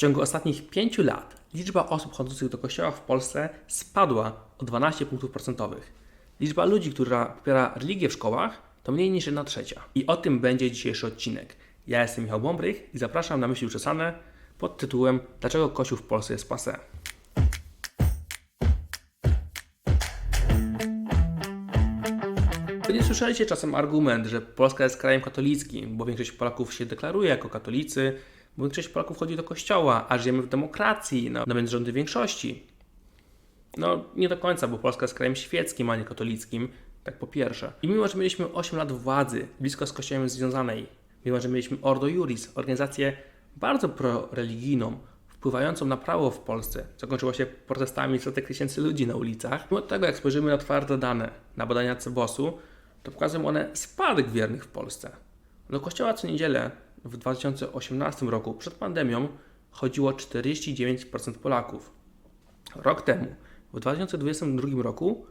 ciągu ostatnich 5 lat liczba osób chodzących do kościoła w Polsce spadła o 12 punktów procentowych. Liczba ludzi, która popiera religię w szkołach, to mniej niż 1 trzecia. I o tym będzie dzisiejszy odcinek. Ja jestem Michał Bąbrych i zapraszam na myśli uczesane pod tytułem Dlaczego Kościół w Polsce jest passé? Nie słyszeliście czasem argument, że Polska jest krajem katolickim, bo większość Polaków się deklaruje jako katolicy, bo większość Polaków chodzi do kościoła, a żyjemy w demokracji, no, no więc rządy większości. No, nie do końca, bo Polska jest krajem świeckim, a nie katolickim, tak po pierwsze. I mimo, że mieliśmy 8 lat władzy, blisko z kościołem związanej, mimo, że mieliśmy Ordo Juris, organizację bardzo proreligijną, wpływającą na prawo w Polsce, zakończyło się protestami setek tysięcy ludzi na ulicach. Mimo tego, jak spojrzymy na twarde dane, na badania CEBOS-u, to pokazują one spadek wiernych w Polsce. Do kościoła co niedzielę w 2018 roku, przed pandemią, chodziło 49% Polaków. Rok temu, w 2022 roku,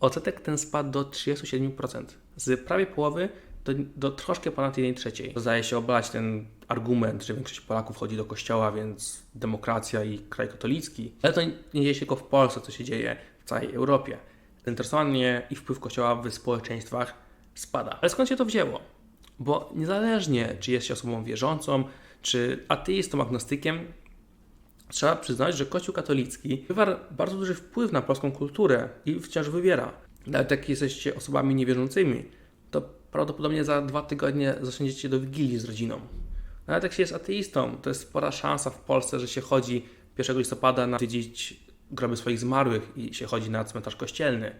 odsetek ten spadł do 37%, z prawie połowy do, do troszkę ponad 1 trzeciej. Zdaje się obalać ten argument, że większość Polaków chodzi do kościoła, więc demokracja i kraj katolicki. Ale to nie dzieje się tylko w Polsce, co się dzieje w całej Europie. Zainteresowanie i wpływ kościoła w społeczeństwach spada. Ale skąd się to wzięło? Bo niezależnie, czy jest się osobą wierzącą, czy ateistą, agnostykiem, trzeba przyznać, że Kościół katolicki wywarł bardzo duży wpływ na polską kulturę i wciąż wywiera. Nawet jak jesteście osobami niewierzącymi, to prawdopodobnie za dwa tygodnie zasiądziecie do Wigilii z rodziną. Nawet jak się jest ateistą, to jest spora szansa w Polsce, że się chodzi 1 listopada na tydzić groby swoich zmarłych i się chodzi na cmentarz kościelny.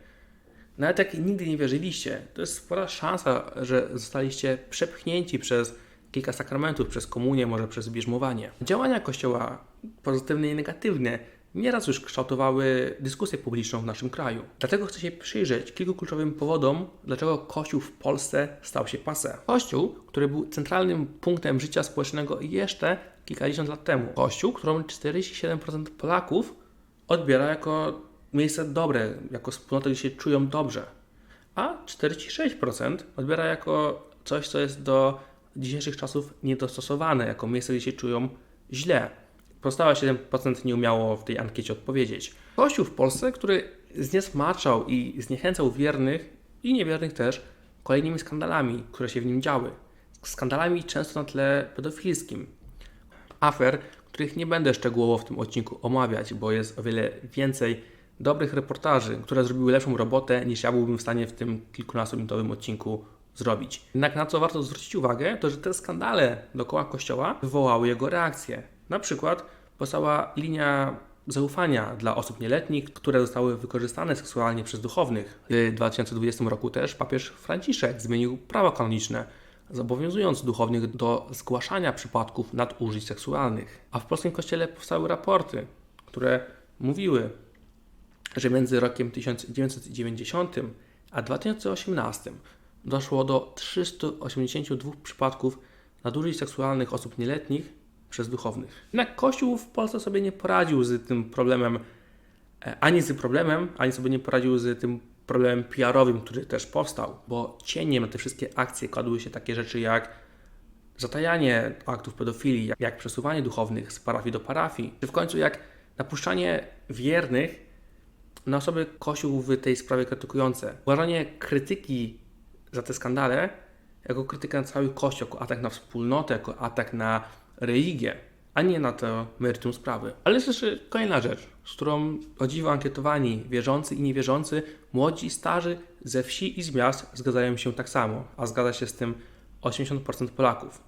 Nawet jak nigdy nie wierzyliście, to jest spora szansa, że zostaliście przepchnięci przez kilka sakramentów, przez komunię, może przez bierzmowanie. Działania Kościoła, pozytywne i negatywne, nieraz już kształtowały dyskusję publiczną w naszym kraju. Dlatego chcę się przyjrzeć kilku kluczowym powodom, dlaczego Kościół w Polsce stał się pasem. Kościół, który był centralnym punktem życia społecznego jeszcze kilkadziesiąt lat temu. Kościół, którą 47% Polaków odbiera jako miejsce dobre, jako wspólnotę, gdzie się czują dobrze. A 46% odbiera jako coś, co jest do dzisiejszych czasów niedostosowane, jako miejsce, gdzie się czują źle. Pozostałe 7% nie umiało w tej ankiecie odpowiedzieć. Kościół w Polsce, który zniesmaczał i zniechęcał wiernych i niewiernych też kolejnymi skandalami, które się w nim działy. Skandalami często na tle pedofilskim. Afer, których nie będę szczegółowo w tym odcinku omawiać, bo jest o wiele więcej dobrych reportaży, które zrobiły lepszą robotę niż ja byłbym w stanie w tym kilkunastominutowym odcinku zrobić. Jednak na co warto zwrócić uwagę, to że te skandale dookoła kościoła wywołały jego reakcję. Na przykład powstała linia zaufania dla osób nieletnich, które zostały wykorzystane seksualnie przez duchownych. W 2020 roku też papież Franciszek zmienił prawo kanoniczne, zobowiązując duchownych do zgłaszania przypadków nadużyć seksualnych. A w polskim kościele powstały raporty, które mówiły, że między rokiem 1990 a 2018 doszło do 382 przypadków nadużyć seksualnych osób nieletnich przez duchownych. Jednak Kościół w Polsce sobie nie poradził z tym problemem, e, ani z problemem, ani sobie nie poradził z tym problemem PR-owym, który też powstał, bo cieniem na te wszystkie akcje kładły się takie rzeczy jak zatajanie aktów pedofilii, jak przesuwanie duchownych z parafii do parafii, czy w końcu jak napuszczanie wiernych na osoby Kościół w tej sprawie krytykujące. Uważanie krytyki za te skandale jako krytyka na cały Kościół, jako atak na wspólnotę, jako atak na religię, a nie na to meritum sprawy. Ale jest jeszcze kolejna rzecz, z którą o dziwo ankietowani wierzący i niewierzący, młodzi, starzy, ze wsi i z miast zgadzają się tak samo, a zgadza się z tym 80% Polaków.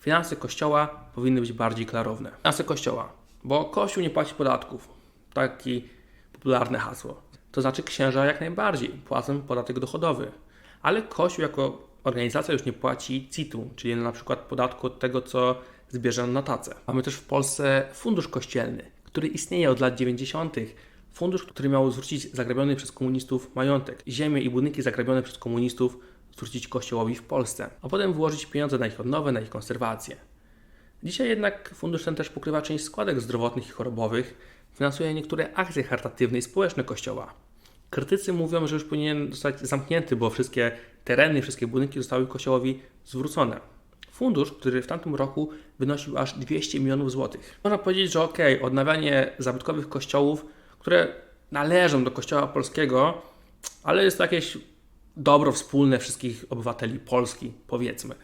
Finanse Kościoła powinny być bardziej klarowne. Finanse Kościoła, bo Kościół nie płaci podatków. Taki popularne hasło. To znaczy księża jak najbardziej płacą podatek dochodowy, ale Kościół jako organizacja już nie płaci CIT-u, czyli na przykład podatku od tego, co zbierze na tacę. Mamy też w Polsce fundusz kościelny, który istnieje od lat 90. Fundusz, który miał zwrócić zagrabiony przez komunistów majątek, ziemię i budynki zagrabione przez komunistów zwrócić Kościołowi w Polsce, a potem włożyć pieniądze na ich odnowę, na ich konserwację. Dzisiaj jednak fundusz ten też pokrywa część składek zdrowotnych i chorobowych, finansuje niektóre akcje charytatywne i społeczne Kościoła. Krytycy mówią, że już powinien zostać zamknięty, bo wszystkie tereny, wszystkie budynki zostały Kościołowi zwrócone. fundusz, który w tamtym roku wynosił aż 200 milionów złotych. Można powiedzieć, że okay, odnawianie zabytkowych kościołów, które należą do kościoła polskiego, ale jest to jakieś dobro wspólne wszystkich obywateli Polski, powiedzmy.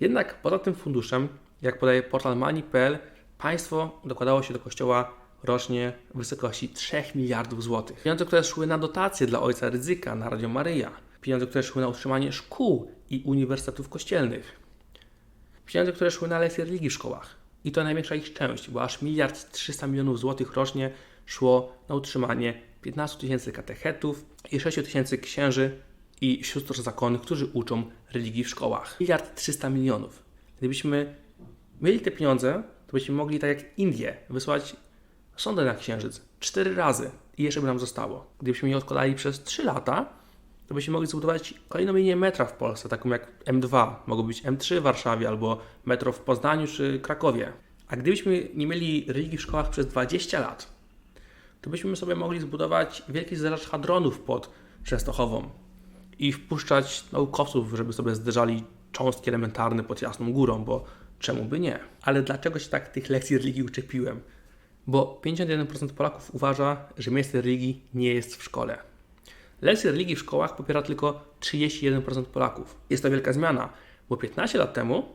Jednak poza tym funduszem, jak podaje portal Mani.pl, państwo dokładało się do kościoła rocznie w wysokości 3 miliardów złotych. Pieniądze, które szły na dotacje dla ojca ryzyka na Radio Maryja, pieniądze, które szły na utrzymanie szkół i uniwersytetów kościelnych, pieniądze, które szły na lekcje religii w szkołach. I to największa ich część, bo aż miliard 300 milionów złotych rocznie szło na utrzymanie 15 tysięcy katechetów i 6 tysięcy księży i sióstr zakonnych, którzy uczą religii w szkołach. Miliard 300 milionów. Gdybyśmy mieli te pieniądze, to byśmy mogli, tak jak Indie, wysłać sondę na Księżyc cztery razy i jeszcze by nam zostało. Gdybyśmy je odkładali przez 3 lata, to byśmy mogli zbudować kolejną linię metra w Polsce, taką jak M2, mogło być M3 w Warszawie albo metro w Poznaniu czy Krakowie. A gdybyśmy nie mieli religii w szkołach przez 20 lat, to byśmy sobie mogli zbudować wielki zderzacz hadronów pod Częstochową i wpuszczać naukowców, żeby sobie zderzali cząstki elementarne pod Jasną Górą, bo czemu by nie? Ale dlaczego się tak tych lekcji religii uczepiłem? Bo 51% Polaków uważa, że miejsce religii nie jest w szkole. Lekcje religii w szkołach popiera tylko 31% Polaków. Jest to wielka zmiana, bo 15 lat temu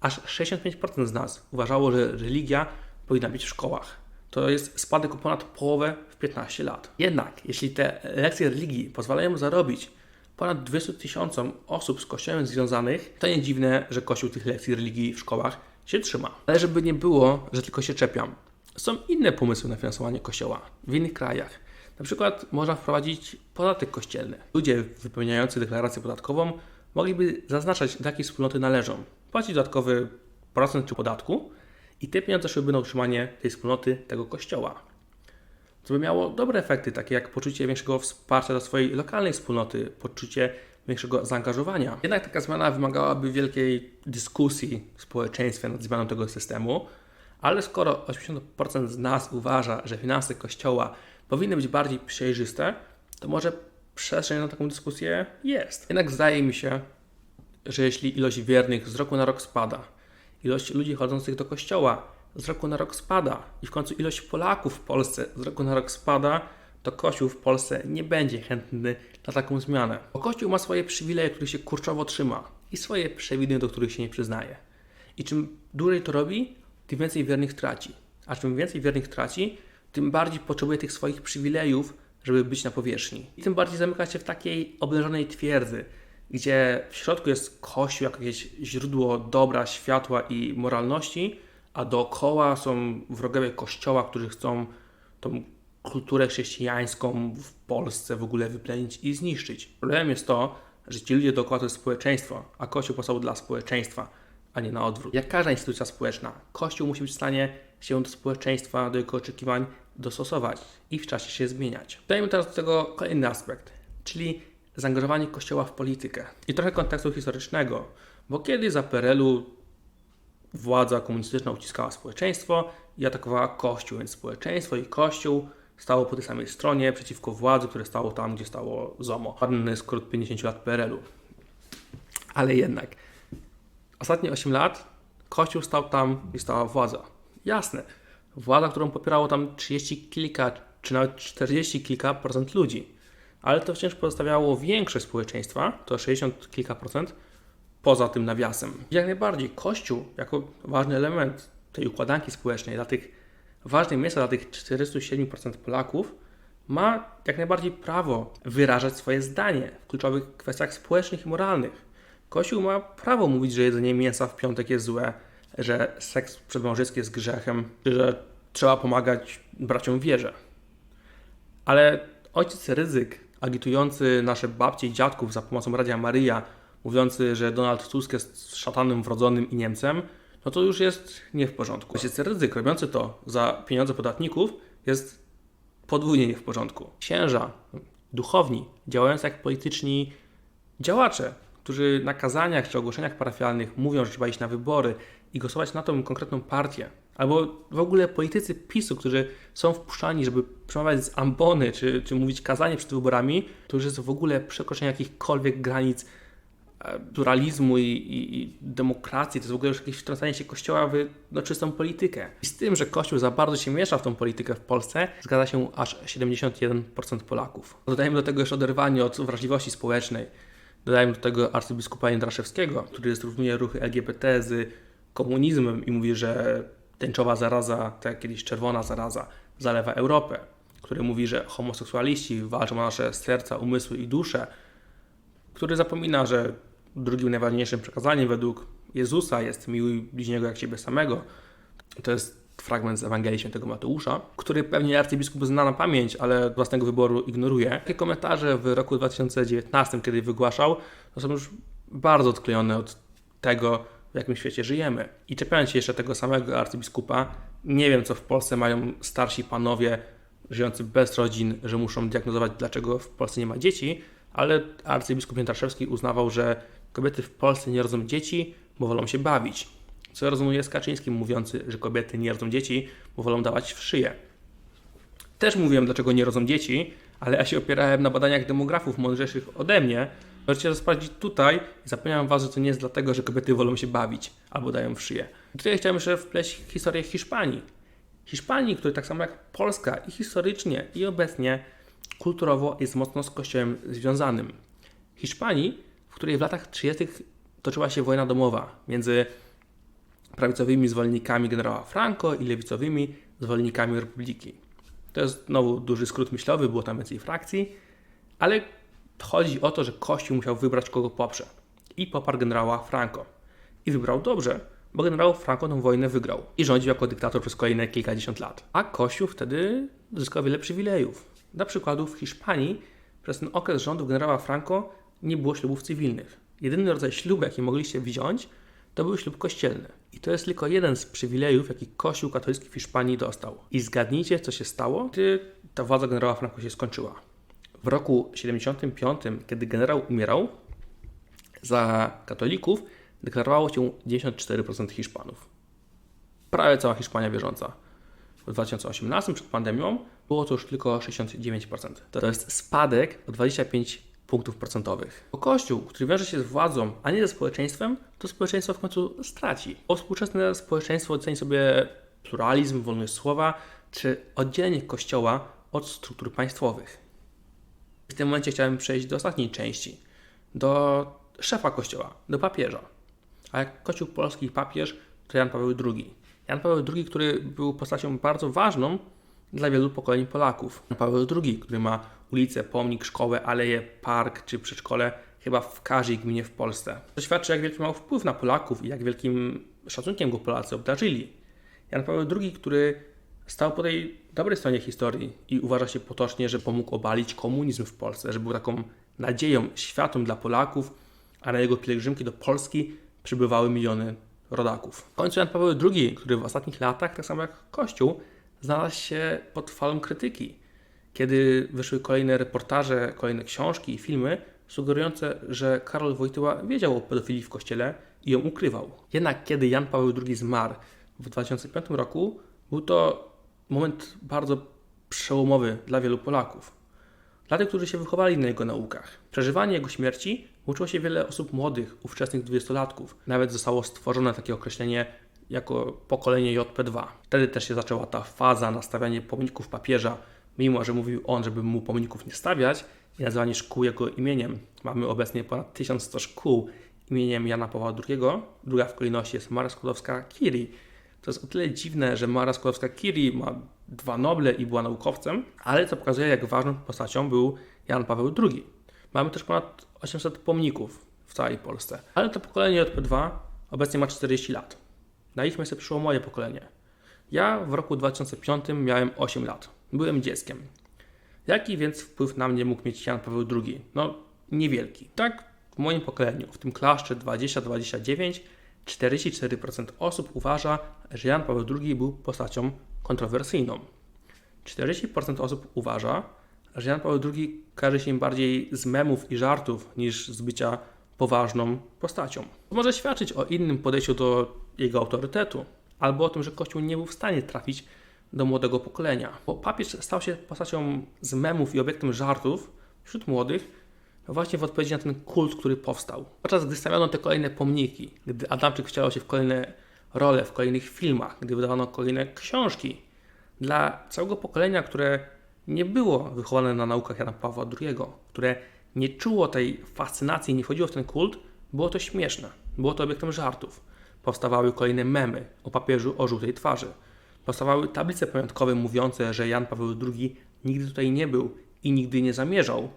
aż 65% z nas uważało, że religia powinna być w szkołach. To jest spadek o ponad połowę w 15 lat. Jednak, jeśli te lekcje religii pozwalają zarobić ponad 200 tysiącom osób z Kościołem związanych, to nie dziwne, że Kościół tych lekcji religii w szkołach się trzyma. Ale żeby nie było, że tylko się czepiam. Są inne pomysły na finansowanie Kościoła w innych krajach. Na przykład można wprowadzić podatek kościelny. Ludzie wypełniający deklarację podatkową mogliby zaznaczać, do jakiej wspólnoty należą, płacić dodatkowy procent czy podatku i te pieniądze szłyby na utrzymanie tej wspólnoty, tego kościoła. Co by miało dobre efekty, takie jak poczucie większego wsparcia dla swojej lokalnej wspólnoty, poczucie większego zaangażowania. Jednak taka zmiana wymagałaby wielkiej dyskusji w społeczeństwie nad zmianą tego systemu, ale skoro 80% z nas uważa, że finanse kościoła powinny być bardziej przejrzyste, to może przestrzeń na taką dyskusję jest. Jednak zdaje mi się, że jeśli ilość wiernych z roku na rok spada, ilość ludzi chodzących do kościoła z roku na rok spada i w końcu ilość Polaków w Polsce z roku na rok spada, to Kościół w Polsce nie będzie chętny na taką zmianę. Bo Kościół ma swoje przywileje, których się kurczowo trzyma i swoje przewiny, do których się nie przyznaje. I czym dłużej to robi, tym więcej wiernych traci. A czym więcej wiernych traci, tym bardziej potrzebuje tych swoich przywilejów, żeby być na powierzchni. I tym bardziej zamyka się w takiej obleżonej twierdzy, gdzie w środku jest Kościół jakieś źródło dobra, światła i moralności, a dookoła są wrogowie Kościoła, którzy chcą tą kulturę chrześcijańską w Polsce w ogóle wyplenić i zniszczyć. Problemem jest to, że ci ludzie dookoła to jest społeczeństwo, a Kościół powstał dla społeczeństwa, a nie na odwrót. Jak każda instytucja społeczna, Kościół musi być w stanie się do społeczeństwa, do jego oczekiwań dostosować i w czasie się zmieniać. Dajmy teraz do tego kolejny aspekt, czyli zaangażowanie Kościoła w politykę. I trochę kontekstu historycznego, bo kiedy za PRL-u władza komunistyczna uciskała społeczeństwo i atakowała Kościół, więc społeczeństwo i Kościół stało po tej samej stronie przeciwko władzy, które stało tam, gdzie stało ZOMO. Ładny skrót 50 lat PRL-u. Ale jednak, ostatnie 8 lat Kościół stał tam, gdzie stała władza. Jasne, władza, którą popierało tam 30 kilka, czy nawet 40 kilka procent ludzi. Ale to wciąż pozostawiało większość społeczeństwa, to 60 kilka procent, poza tym nawiasem. Jak najbardziej Kościół, jako ważny element tej układanki społecznej, dla tych ważnych miejsca dla tych 47% Polaków, ma jak najbardziej prawo wyrażać swoje zdanie w kluczowych kwestiach społecznych i moralnych. Kościół ma prawo mówić, że jedzenie mięsa w piątek jest złe, że seks przedmałżeński jest grzechem, że trzeba pomagać braciom wierze. Ale ojciec ryzyk, agitujący nasze babcie i dziadków za pomocą Radia Maryja, mówiący, że Donald Tusk jest szatanem wrodzonym i Niemcem, no to już jest nie w porządku. Ojciec ryzyk robiący to za pieniądze podatników jest podwójnie nie w porządku. Księża, duchowni, działający jak polityczni działacze, którzy na kazaniach czy ogłoszeniach parafialnych mówią, że trzeba iść na wybory i głosować na tą konkretną partię, albo w ogóle politycy PiSu, którzy są wpuszczani, żeby przemawiać z ambony czy, czy mówić kazanie przed wyborami, to już jest w ogóle przekroczenie jakichkolwiek granic e, pluralizmu i, i, i, demokracji, to jest w ogóle już jakieś wtrącanie się Kościoła w no, czystą politykę. I z tym, że Kościół za bardzo się miesza w tą politykę w Polsce, zgadza się aż 71% Polaków. Dodajmy do tego jeszcze oderwanie od wrażliwości społecznej. Dodajmy do tego arcybiskupa Jędraszewskiego, który zrównuje ruchy LGBT z komunizmem i mówi, że tęczowa zaraza, jak kiedyś czerwona zaraza, zalewa Europę. Który mówi, że homoseksualiści walczą o nasze serca, umysły i dusze. Który zapomina, że drugim najważniejszym przekazaniem według Jezusa jest miłuj bliźniego jak siebie samego. To jest fragment z Ewangelii Świętego Mateusza, który pewnie arcybiskup zna na pamięć, ale własnego wyboru ignoruje. Takie komentarze w roku 2019, kiedy wygłaszał, to są już bardzo odklejone od tego, w jakim świecie żyjemy. I czepiając się jeszcze tego samego arcybiskupa, nie wiem, co w Polsce mają starsi panowie żyjący bez rodzin, że muszą diagnozować, dlaczego w Polsce nie ma dzieci, ale arcybiskup Jędraszewski uznawał, że kobiety w Polsce nie rodzą dzieci, bo wolą się bawić. Co rozumie z Kaczyńskim mówiący, że kobiety nie rodzą dzieci, bo wolą dawać w szyję. Też mówiłem, dlaczego nie rodzą dzieci, ale ja się opierałem na badaniach demografów mądrzejszych ode mnie. Możecie sprawdzić tutaj i zapewniam Was, że to nie jest dlatego, że kobiety wolą się bawić albo dają w szyję. Tutaj chciałem jeszcze wpleść historię Hiszpanii. Hiszpanii, który tak samo jak Polska i historycznie i obecnie kulturowo jest mocno z Kościołem związanym. Hiszpanii, w której w latach 30. toczyła się wojna domowa między prawicowymi zwolennikami generała Franco i lewicowymi zwolennikami Republiki. To jest znowu duży skrót myślowy, było tam więcej frakcji, ale chodzi o to, że Kościół musiał wybrać kogo poprze. I poparł generała Franco. I wybrał dobrze, bo generał Franco tę wojnę wygrał i rządził jako dyktator przez kolejne kilkadziesiąt lat. A Kościół wtedy zyskał wiele przywilejów. Na przykład w Hiszpanii przez ten okres rządów generała Franco nie było ślubów cywilnych. Jedyny rodzaj ślubu, jaki mogliście wziąć, to był ślub kościelny. I to jest tylko jeden z przywilejów, jaki Kościół katolicki w Hiszpanii dostał. I zgadnijcie, co się stało, gdy ta władza generała Franco się skończyła. W roku 75, kiedy generał umierał, za katolików deklarowało się 94% Hiszpanów. Prawie cała Hiszpania wierząca. W 2018 przed pandemią było to już tylko 69%. To jest spadek o 25 punktów procentowych. Bo Kościół, który wiąże się z władzą, a nie ze społeczeństwem, to społeczeństwo w końcu straci. Bo współczesne społeczeństwo oceni sobie pluralizm, wolność słowa, czy oddzielenie Kościoła od struktur państwowych. W tym momencie chciałem przejść do ostatniej części, do szefa Kościoła, do papieża. A jak Kościół polski papież, to Jan Paweł II. Jan Paweł II, który był postacią bardzo ważną dla wielu pokoleń Polaków. Jan Paweł II, który ma ulicę, pomnik, szkołę, aleję, park czy przedszkole chyba w każdej gminie w Polsce. To świadczy, jak wielki miał wpływ na Polaków i jak wielkim szacunkiem go Polacy obdarzyli. Jan Paweł II, który stał po tej dobrej stronie historii i uważa się potocznie, że pomógł obalić komunizm w Polsce, że był taką nadzieją, światłem dla Polaków, a na jego pielgrzymki do Polski przybywały miliony rodaków. W końcu Jan Paweł II, który w ostatnich latach, tak samo jak Kościół, znalazł się pod falą krytyki. Kiedy wyszły kolejne reportaże, kolejne książki i filmy sugerujące, że Karol Wojtyła wiedział o pedofilii w kościele i ją ukrywał. Jednak kiedy Jan Paweł II zmarł w 2005 roku, był to moment bardzo przełomowy dla wielu Polaków. Dla tych, którzy się wychowali na jego naukach. Przeżywanie jego śmierci uczyło się wiele osób młodych, ówczesnych dwudziestolatków. Nawet zostało stworzone takie określenie jako pokolenie JP2. Wtedy też się zaczęła ta faza nastawiania pomników papieża, mimo że mówił on, żeby mu pomników nie stawiać i nazywanie szkół jego imieniem. Mamy obecnie ponad 1100 szkół imieniem Jana Pawła II. Druga w kolejności jest Mara Skłodowska-Curie. To jest o tyle dziwne, że Mara Skłodowska-Curie ma dwa Noble i była naukowcem, ale to pokazuje, jak ważną postacią był Jan Paweł II. Mamy też ponad 800 pomników w całej Polsce. Ale to pokolenie JP2 obecnie ma 40 lat. Na ich miejsce przyszło moje pokolenie. Ja w roku 2005 miałem 8 lat. Byłem dzieckiem. Jaki więc wpływ na mnie mógł mieć Jan Paweł II? No, niewielki. Tak, w moim pokoleniu, w tym klaszcze 20-29, 44% osób uważa, że Jan Paweł II był postacią kontrowersyjną. 40% osób uważa, że Jan Paweł II każe się im bardziej z memów i żartów niż z bycia poważną postacią. To może świadczyć o innym podejściu do jego autorytetu, albo o tym, że Kościół nie był w stanie trafić do młodego pokolenia. Bo papież stał się postacią z memów i obiektem żartów wśród młodych właśnie w odpowiedzi na ten kult, który powstał. Podczas gdy stawiano te kolejne pomniki, gdy Adamczyk wcielał się w kolejne role, w kolejnych filmach, gdy wydawano kolejne książki, dla całego pokolenia, które nie było wychowane na naukach Jana Pawła II, które nie czuło tej fascynacji, nie wchodziło w ten kult, było to śmieszne, było to obiektem żartów. Powstawały kolejne memy o papieżu o żółtej twarzy. Powstawały tablice pamiątkowe mówiące, że Jan Paweł II nigdy tutaj nie był i nigdy nie zamierzał.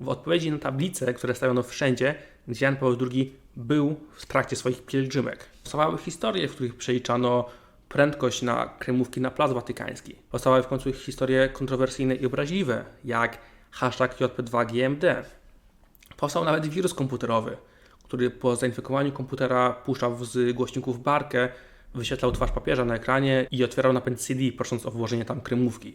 W odpowiedzi na tablice, które stawiono wszędzie, gdzie Jan Paweł II był w trakcie swoich pielgrzymek. Powstawały historie, w których przeliczano prędkość na kremówki na Plac Watykański. Powstały w końcu historie kontrowersyjne i obraźliwe, jak hashtag JP2GMD. Powstał nawet wirus komputerowy, który po zainfekowaniu komputera puszczał z głośników barkę, wyświetlał twarz papieża na ekranie i otwierał napęd CD, prosząc o włożenie tam kremówki.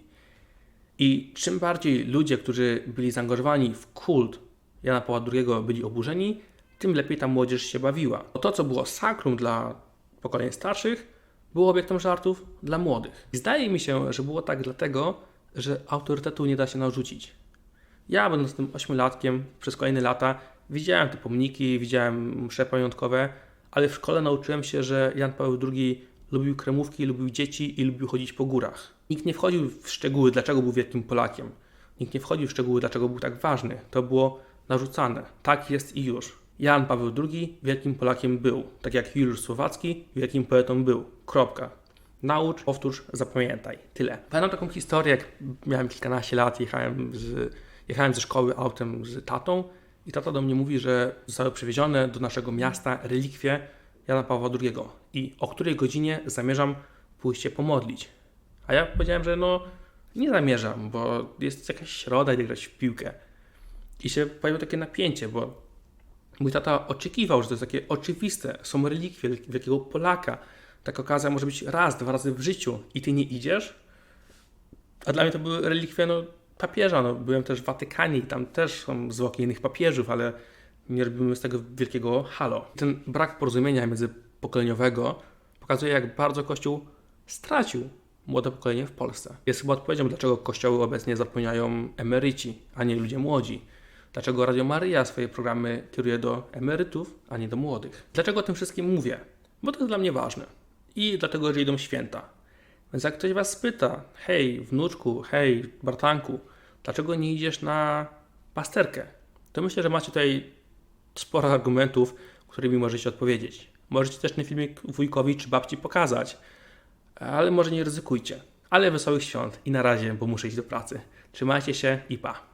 I czym bardziej ludzie, którzy byli zaangażowani w kult Jana Pawła II byli oburzeni, tym lepiej ta młodzież się bawiła. To, co było sakrum dla pokoleń starszych, było obiektem żartów dla młodych. I zdaje mi się, że było tak dlatego, że autorytetu nie da się narzucić. Ja, będąc tym ośmiolatkiem, przez kolejne lata widziałem te pomniki, widziałem msze pamiątkowe, ale w szkole nauczyłem się, że Jan Paweł II lubił kremówki, lubił dzieci i lubił chodzić po górach. Nikt nie wchodził w szczegóły, dlaczego był wielkim Polakiem. Nikt nie wchodził w szczegóły, dlaczego był tak ważny. To było narzucane. Tak jest i już. Jan Paweł II wielkim Polakiem był, tak jak Juliusz Słowacki wielkim poetą był. Kropka. Naucz, powtórz, zapamiętaj. Tyle. Pamiętam taką historię, jak miałem kilkanaście lat, jechałem, z, jechałem ze szkoły autem z tatą i tata do mnie mówi, że zostały przywiezione do naszego miasta relikwie Jana Pawła II i o której godzinie zamierzam pójść się pomodlić. A ja powiedziałem, że no nie zamierzam, bo jest jakaś środa, idę grać w piłkę. I się pojawiło takie napięcie, bo mój tata oczekiwał, że to jest takie oczywiste, są relikwie wielkiego Polaka. Taka okazja może być raz, dwa razy w życiu i ty nie idziesz. A dla mnie to były relikwie no, papieża. No, byłem też w Watykanie i tam też są zwłoki innych papieżów, ale nie robimy z tego wielkiego halo. Ten brak porozumienia międzypokoleniowego pokazuje, jak bardzo Kościół stracił młode pokolenie w Polsce. Jest chyba odpowiedzią, dlaczego kościoły obecnie zapełniają emeryci, a nie ludzie młodzi. Dlaczego Radio Maryja swoje programy kieruje do emerytów, a nie do młodych. Dlaczego o tym wszystkim mówię? Bo to jest dla mnie ważne. I dlatego, że idą święta. Więc jak ktoś was spyta, hej wnuczku, hej bratanku, dlaczego nie idziesz na pasterkę? To myślę, że macie tutaj sporo argumentów, którymi możecie odpowiedzieć. Możecie też ten filmik wujkowi czy babci pokazać, ale może nie ryzykujcie. Ale wesołych świąt i na razie, bo muszę iść do pracy. Trzymajcie się i pa.